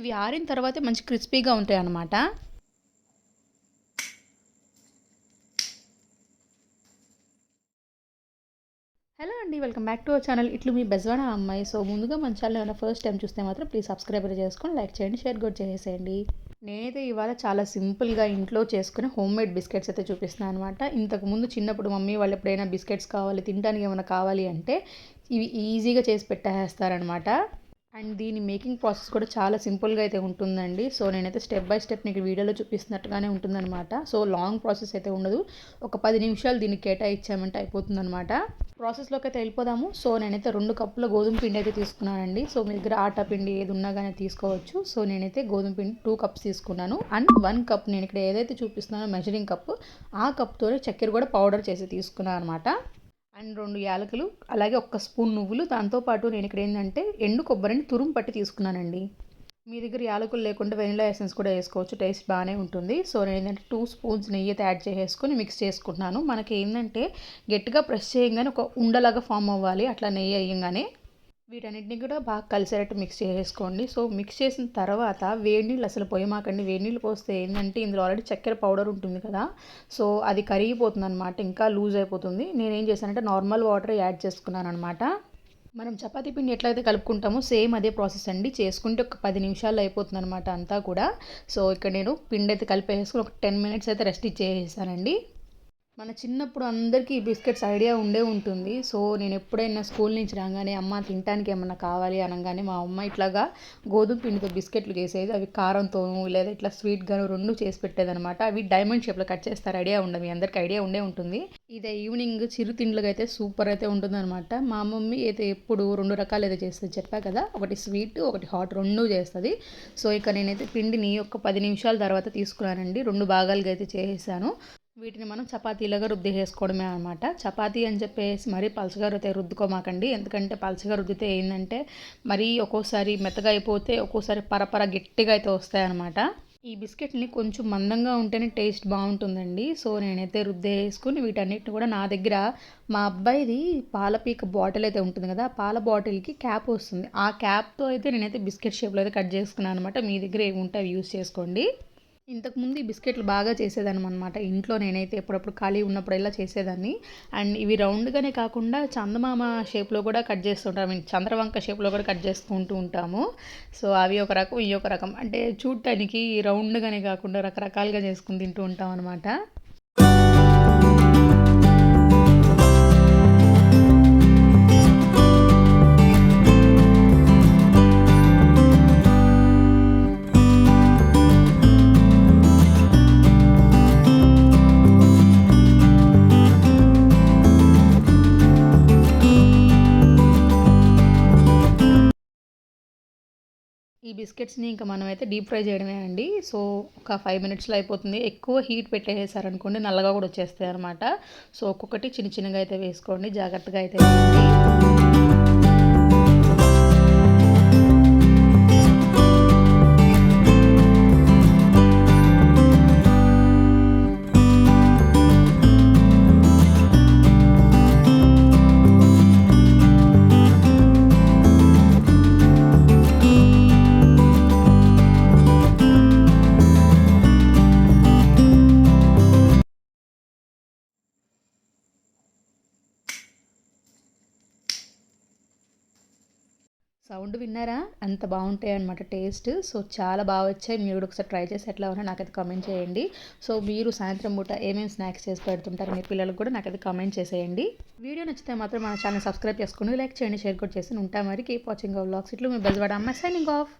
ఇవి ఆరిన తర్వాతే మంచి క్రిస్పీగా ఉంటాయి అన్నమాట హలో అండి welcome back to our channel. ఇట్లు మీ బెజ్వానా అమ్మాయి. సో ముందుగా మన ఛానల్ ఏమైనా ఫస్ట్ టైం చూస్తే మాత్రం ప్లీజ్ సబ్స్క్రైబ్ చేసుకొని లైక్ చేయండి షేర్ కూడా చేసేయండి. నేనైతే ఇవాళ చాలా సింపుల్గా ఇంట్లో చేసుకునే హోమ్ మేడ్ బిస్కెట్స్ అయితే చూపిస్తున్నాను అనమాట ఇంతకుముందు చిన్నప్పుడు మమ్మీ వాళ్ళు ఎప్పుడైనా బిస్కెట్స్ కావాలి తినడానికి ఏమైనా కావాలి అంటే ఇవి ఈజీగా చేసి పెట్టేస్తారనమాట అండ్ దీని మేకింగ్ ప్రాసెస్ కూడా చాలా సింపుల్గా అయితే ఉంటుందండి. సో నేనైతే స్టెప్ బై స్టెప్ మీకు వీడియోలో చూపిస్తున్నట్టుగానే ఉంటుందన్నమాట. సో లాంగ్ ప్రాసెస్ అయితే ఉండదు. ఒక పది నిమిషాలు దీన్ని కేటాయించామంటే అయిపోతుందన్నమాట. ప్రాసెస్లోకి అయితే వెళ్ళిపోదాము. సో నేనైతే రెండు కప్పుల గోధుమ పిండి అయితే తీసుకున్నానండి. సో మీ దగ్గర ఆటా పిండి ఏది ఉన్నా కానీ తీసుకోవచ్చు. సో నేనైతే గోధుమ పిండి టూ కప్స్ తీసుకున్నాను. అండ్ వన్ కప్ నేను ఇక్కడ ఏదైతే చూపిస్తున్నానో మెజరింగ్ కప్ ఆ కప్తోనే చక్కెర కూడా పౌడర్ చేసి తీసుకున్నాను అనమాట అండ్ రెండు యాలకులు అలాగే ఒక్క స్పూన్ నువ్వులు. దాంతోపాటు నేను ఇక్కడ ఏంటంటే ఎండు కొబ్బరిని తురుము పట్టి తీసుకున్నానండి. మీ దగ్గర యాలకులు లేకుండా వెనిలా ఎసెన్స్ కూడా వేసుకోవచ్చు. టేస్ట్ బాగానే ఉంటుంది. సో నేను ఏంటంటే టూ స్పూన్స్ నెయ్యి అయితే యాడ్ చేసేసుకొని మిక్స్ చేసుకుంటున్నాను. మనకి ఏంటంటే గట్టిగా ప్రెస్ చేయగానే ఒక ఉండలాగా ఫామ్ అవ్వాలి. అట్లా నెయ్యి వేయంగానే వీటన్నిటిని కూడా బాగా కలిసేటట్టు మిక్స్ చేసేసుకోండి సో మిక్స్ చేసిన తర్వాత వేడి నీళ్ళు అసలు పోయమాకండి వేడి నీళ్ళు పోస్తే ఏంటంటే ఇందులో ఆల్రెడీ చక్కెర పౌడర్ ఉంటుంది కదా. సో అది కరిగిపోతుంది అనమాట ఇంకా లూజ్ అయిపోతుంది. నేనేం చేశానంటే నార్మల్ వాటర్ యాడ్ చేసుకున్నాను అనమాట మనం చపాతీ పిండి ఎట్లయితే కలుపుకుంటామో సేమ్ అదే ప్రాసెస్ అండి. చేసుకుంటే ఒక పది నిమిషాలు అయిపోతుంది అనమాట అంతా కూడా. సో ఇక్కడ నేను పిండి అయితే కలిపేసుకుని ఒక టెన్ మినిట్స్ అయితే రెస్ట్ ఇచ్చేసానండి. మన చిన్నప్పుడు అందరికీ ఈ బిస్కెట్స్ ఐడియా ఉండే ఉంటుంది. సో నేను ఎప్పుడైనా స్కూల్ నుంచి రాగానే అమ్మ తినడానికి ఏమన్నా కావాలి? అనగానే మా అమ్మ ఇట్లాగా గోధుమ పిండితో బిస్కెట్లు చేసేది. అవి కారంతో లేదా ఇట్లా స్వీట్గాను రెండు చేసి పెట్టేది అనమాట అవి డైమండ్ షేప్లో కట్ చేస్తారు. ఐడియా ఉండదు. మీ అందరికీ ఐడియా ఉండే ఉంటుంది. ఇదే ఈవినింగ్ చిరు తిండ్లుగా అయితే సూపర్ అయితే ఉంటుందన్నమాట. మా మమ్మీ అయితే ఎప్పుడు రెండు రకాలు అయితే చేస్తుంది. చెప్పా కదా ఒకటి స్వీట్ ఒకటి హాట్ రెండు చేస్తుంది. సో ఇక నేనైతే పిండిని ఒక పది నిమిషాల తర్వాత తీసుకున్నానండి. రెండు భాగాలుగా అయితే చేసేసాను. వీటిని మనం చపాతీలుగా రుద్ది వేసుకోవడమే అనమాట చపాతీ అని చెప్పేసి మరీ పలచగా రుద్దే రుద్దుకోమాకండి. ఎందుకంటే పలచగా రుద్దితే ఏంటంటే మరీ ఒక్కోసారి మెత్తగా అయిపోతే ఒక్కోసారి పరపర గట్టిగా అయితే వస్తాయన్నమాట ఈ బిస్కెట్ని కొంచెం మందంగా ఉంటేనే టేస్ట్ బాగుంటుందండి. సో నేనైతే రుద్దే వేసుకుని వీటన్నిటిని కూడా నా దగ్గర మా అబ్బాయిది పాల పీక బాటిల్ అయితే ఉంటుంది కదా పాల బాటిల్కి క్యాప్ వస్తుంది. ఆ క్యాప్తో అయితే నేనైతే బిస్కెట్ షేప్లో అయితే కట్ చేసుకున్నాను అనమాట మీ దగ్గర ఏముంటే అవి యూస్ చేసుకోండి. ఇంతకుముందు ఈ బిస్కెట్లు బాగా చేసేదాన్ని అనమాట ఇంట్లో నేనైతే ఎప్పుడప్పుడు ఖాళీ ఉన్నప్పుడు ఇలా చేసేదాన్ని. అండ్ ఇవి రౌండ్గానే కాకుండా చందమామ షేప్లో కూడా కట్ చేస్తుంటాం. మీన్ చంద్రవంక షేప్లో కూడా కట్ చేసుకుంటూ ఉంటాము. సో అవి ఒక రకం ఇవి ఒక రకం. అంటే చూడటానికి రౌండ్గానే కాకుండా రకరకాలుగా చేసుకుని తింటూ ఉంటాం అనమాట ఈ బిస్కెట్స్ని ఇంకా మనం అయితే డీప్ ఫ్రై చేయడమే అండి. సో ఒక ఫైవ్ మినిట్స్లో అయిపోతుంది. ఎక్కువ హీట్ పెట్టేసారనుకోండి నల్లగా కూడా వచ్చేస్తాయి అనమాట సో ఒక్కొక్కటి చిన్న చిన్నగా అయితే వేసుకోండి. జాగ్రత్తగా అయితే వేసుకోండి సౌండ్ విన్నారా? అంత బాగుంటాయి అనమాట టేస్ట్. సో చాలా బాగా వచ్చాయి. మీరు కూడా ఒకసారి ట్రై చేసి ఎట్లా ఉన్నా నాకైతే కామెంట్ చేయండి. సో మీరు సాయంత్రం పూట ఏమేమి స్నాక్స్ చేసి పెడుతుంటారు మీ పిల్లలకు కూడా నాకైతే కామెంట్ చేసేయండి. వీడియో నచ్చితే మాత్రం మన ఛానల్ సబ్స్క్రైబ్ చేసుకుని లైక్ చేయండి షేర్ కూడా చేసి ఉంటాం మరి. కీప్ వాచింగ్ బ్లాగ్స్ ఇట్లు మీ బెల్వాడ అమ్మాయి సైనింగ్ ఆఫ్